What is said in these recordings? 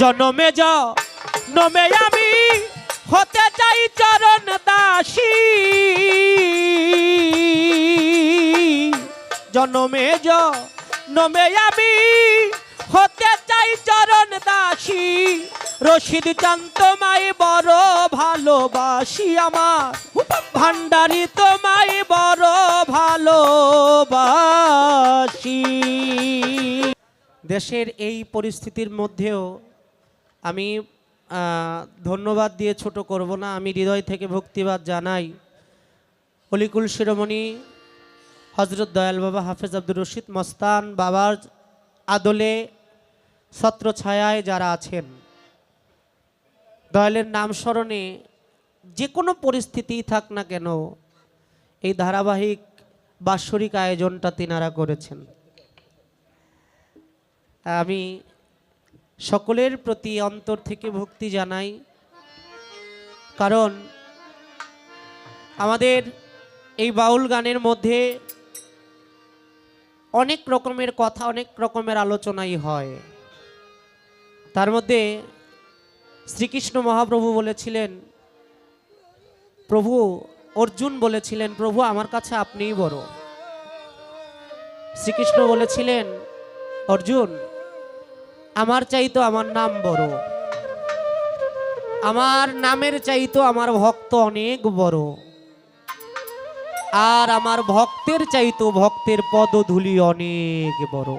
জনমে জনমে আমি হতে চাই চরণ দাসী। জনমে জনমে আমি হতে চাই চরণ দাসী। রশিদ চান তোমায় বড় ভালোবাসি আমার। ভান্ডারি তোমায় বড় ভালোবাসি। দেশের এই পরিস্থিতির মধ্যেও আমি ধন্যবাদ দিয়ে ছোট করব না। আমি হৃদয় থেকে ভক্তিবাদ জানাই। অলিকুল শিরোমণি হজরত দয়াল বাবা হাফেজ আব্দুর রশিদ মস্তান বাবার আদলে ছত্র ছায়ায় যারা আছেন, দয়ালের নাম স্মরণে যে কোনো পরিস্থিতিই থাক না কেন, এই ধারাবাহিক বাৎসরিক আয়োজনটা তিনারা করেছেন। আমি সকলের প্রতি অন্তর থেকে ভক্তি জানাই। কারণ আমাদের এই বাউল গানের মধ্যে অনেক রকমের কথা, অনেক রকমের আলোচনাই হয়। তার মধ্যে শ্রীকৃষ্ণ মহাপ্রভু বলেছিলেন, প্রভু অর্জুন বলেছিলেন, প্রভু আমার কাছে আপনিই বড়। শ্রীকৃষ্ণ বলেছিলেন, অর্জুন আমার চাইতো আমার নাম বড়। আমার নামের চাইতো আমার ভক্ত অনেক বড়। আর আমার ভক্তের চাইতো ভক্তের পদধূলি অনেক বড়।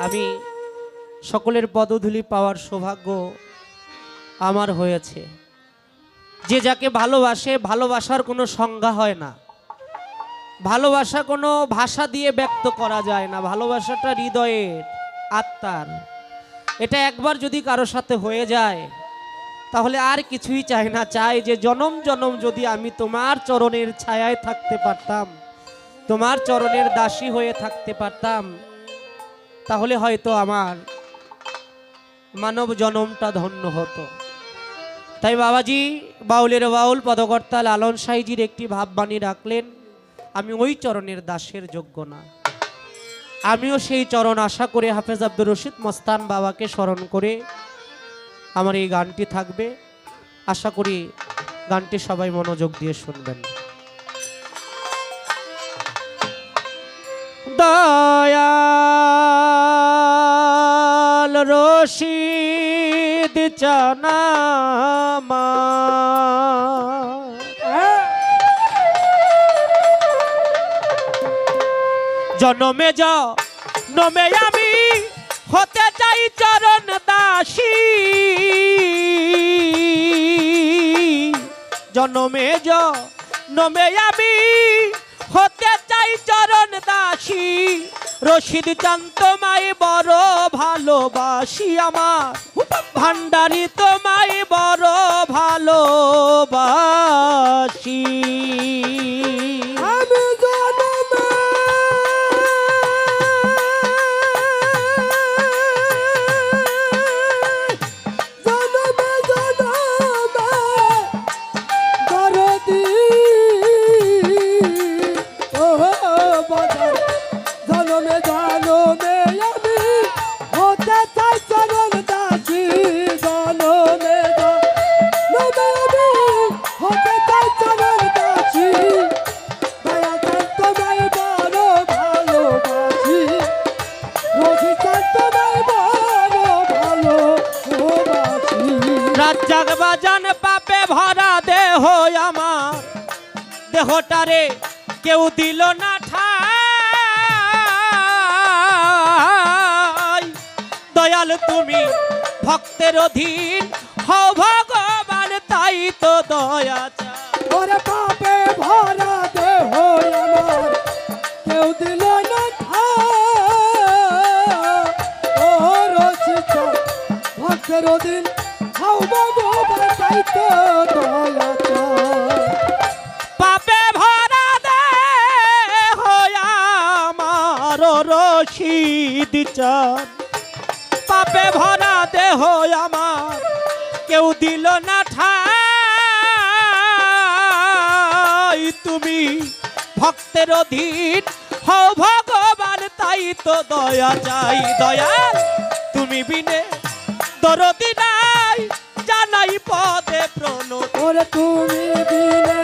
আমি সকলের পদধূলি পাওয়ার সৌভাগ্য আমার হয়েছে। যে যাকে ভালোবাসে, ভালোবাসার কোনো সংজ্ঞা হয় না। ভালোবাসা কোনো ভাষা দিয়ে ব্যক্ত করা যায় না। ভালোবাসাটা হৃদয়ের আত্মার। এটা একবার যদি কারও সাথে হয়ে যায়, তাহলে আর কিছুই চাই না। চাই যে জনম জনম যদি আমি তোমার চরণের ছায়ায় থাকতে পারতাম, তোমার চরণের দাসী হয়ে থাকতে পারতাম, তাহলে হয়তো আমার মানব জনমটা ধন্য হতো। তাই বাবাজি বাউলের বাউল পদকর্তা লালন সাইজির একটি ভাববাণী রাখলেন আমি ওই চরণের দাসের যোগ্য না। আমিও সেই চরণ আশা করে হাফেজ আব্দুর রশিদ মস্তান বাবাকে স্মরণ করে আমার এই গানটি থাকবে। আশা করি গানটি সবাই মনোযোগ দিয়ে শুনবেন। দয়াল রশিদ চানামা জনমে জনমে আমি হতে চাই চরণ দাসী। জনমে জনমে আমি হতে চাই চরণ দাসী। রশিদ চান তোমায় বড় ভালোবাসি আমার। ভান্ডারি তোমায় বড় ভালোবাসি। রাজ্জাক বাজান পাপে ভরা দেহ আমার। দেহটারে কেউ দিল না ঠাই দয়াল তুমি ভক্তের অধীন হও ভগবান তাই তো দয়া। ওরে পাপে ভরা দেহ আমার কেউ দিল না ও রচিত ভক্তের দিন হাও ভগবান তাই তো দয়া। পাপে ভরা দেহ আমার রশিদ পাপে ভরা দেহ আমার। কেউ দিল না ঠাই। তুমি ভক্তের অধীন হও ভগবান, তাই তো দয়া চাই দয়াল তুমি বিনে দরদি নাই, জানাই পদে প্রণতি ওরে তুমি বিনে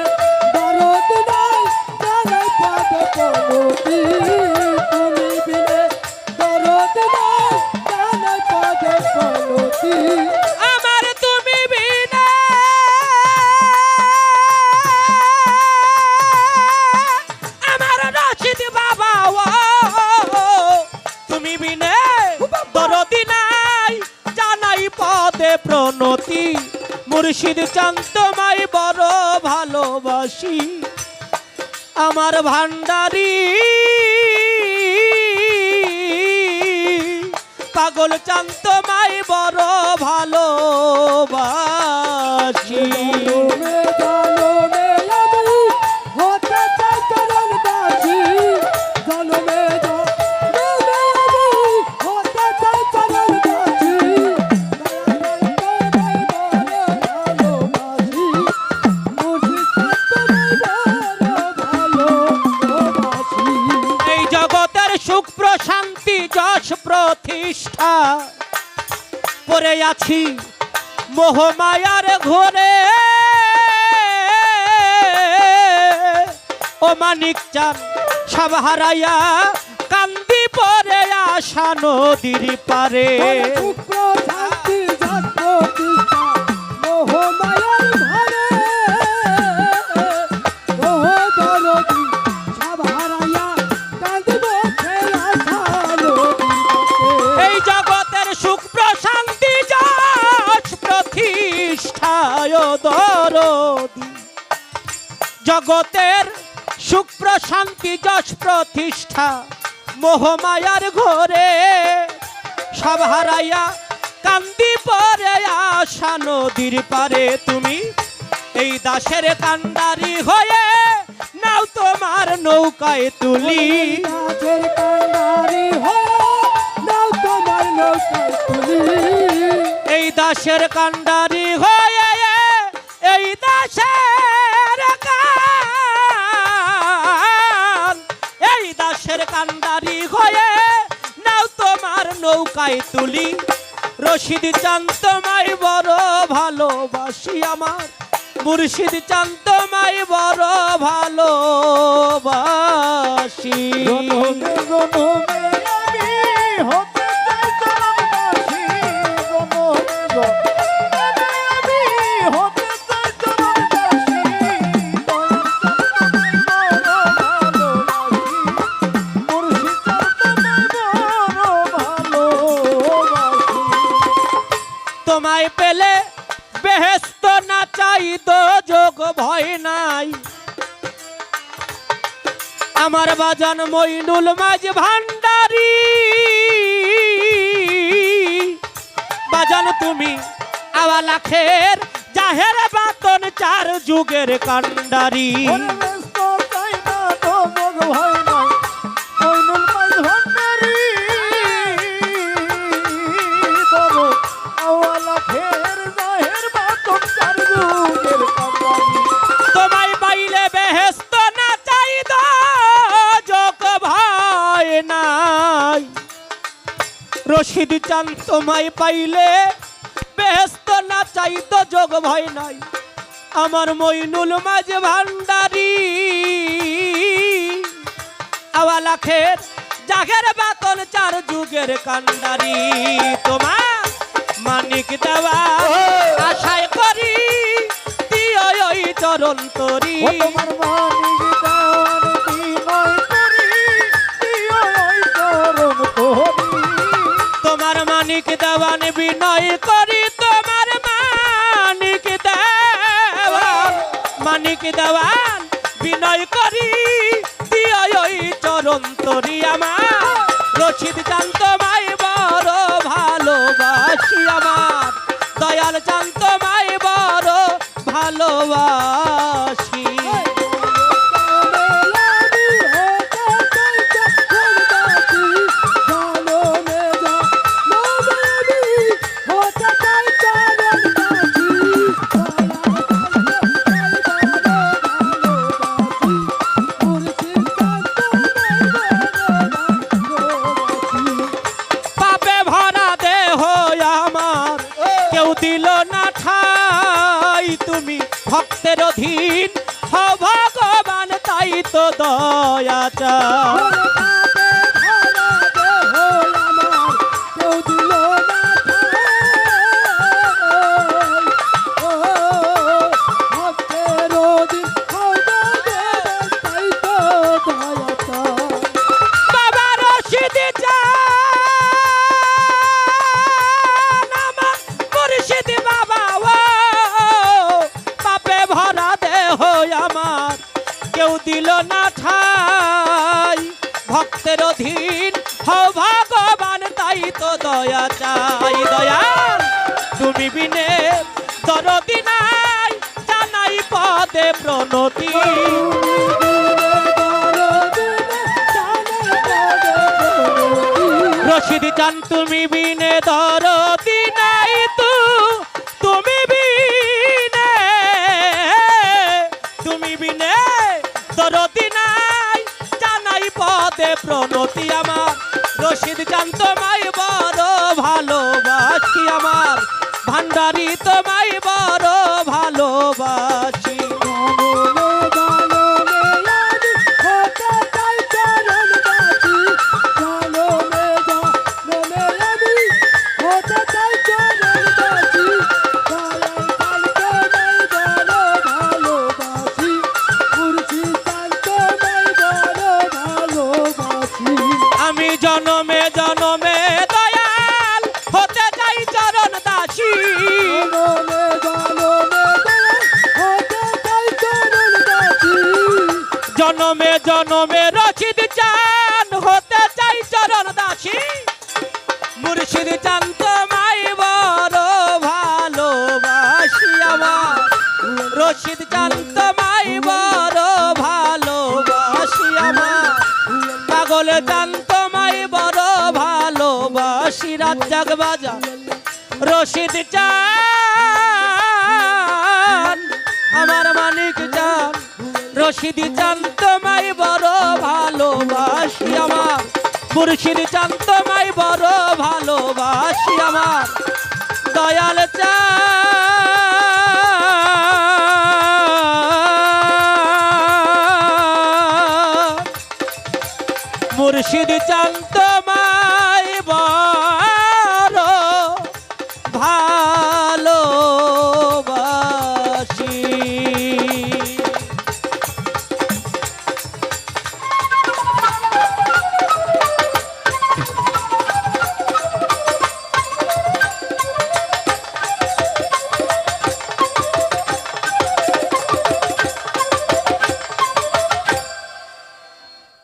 মুর্শিদ চান্তমাই বড় ভালোবাসি। আমার ভান্ডারি পাগল চান্তমাই বড় ভালোবাসি। সুখ প্রশান্তি যশ প্রতিষ্ঠা। পরে আছি মোহমায়ার ঘরে। ও মানিক চান সব হারাইয়া কান্দি পরে আসা নদীর পারে। প্রতিষ্ঠা মোহমায়ার ঘরে সব হারাইয়া কান্দি পরে আসা নদীর পারে। তুমি এই দাসের হয়ে নাও তোমার নৌকায় তুলি। গাছের কান্ডারি হয়ে নাও তোমার নৌকায় তুলি। এই দাসের কান্ডারি হয়ে এই দাসের দাসের কান্দারি হয়ে নাও তোমার নৌকায় তুলি রশিদ চান তোমায় বড় ভালোবাসি আমার মুর্শিদ চান তোমায় বড় ভালোবাসি জনমে আমার বাজান মইনুল মাঝ ভান্ডারি। বাজান তুমি আওয়ালা খের জাহের বাতন চার যুগের কান্ডারি তোমায় রশিদ চান তোমায় পাইলে বেহেস্ত না চাই তো যোগ ভয় নাই। আমার মইনুল মাঝ ভান্ডারি। আওয়া লাখের জাগের বাতন চার যুগের কান্ডারি তোমার মানিক দেওয়া আশায় করি দিও ওই চরণ তরি। তোমার মানিক দেওয়ান বিনয় করি তোমার মানিক দেওয়ান। মানিক দেওয়ান বিনয় করি দিও ওই চরণ তরি আমার। রশিদ চান্ত মাই বড় ভালোবাসি আমার। দয়াল চান্ত মাই বড় ভালোবাসি দয়া হও ভগবান তাই তো দয়া চাই, দয়াল। তুমি বিনে দরদি নাই, জানাই পদে প্রণতি। রশিদ চান, তুমি বিনে দরদি নাই তু, তুমি বিনে তুমি বিনে দরদি নাই, জানাই পদে প্রণতি আমার। রশিদ চান তোমায় বড় ভালোবাসি আমার। ভান্ডারি তোমায় বড় রাজ্জাক বাজা। রশিদ চান, আমার মানিক চান। রশিদ চান তোমায় বড় ভালোবাসি আমার। মুর্শিদ চান তোমায় বড় ভালোবাসি আমার। দয়াল চান। মুর্শিদ চান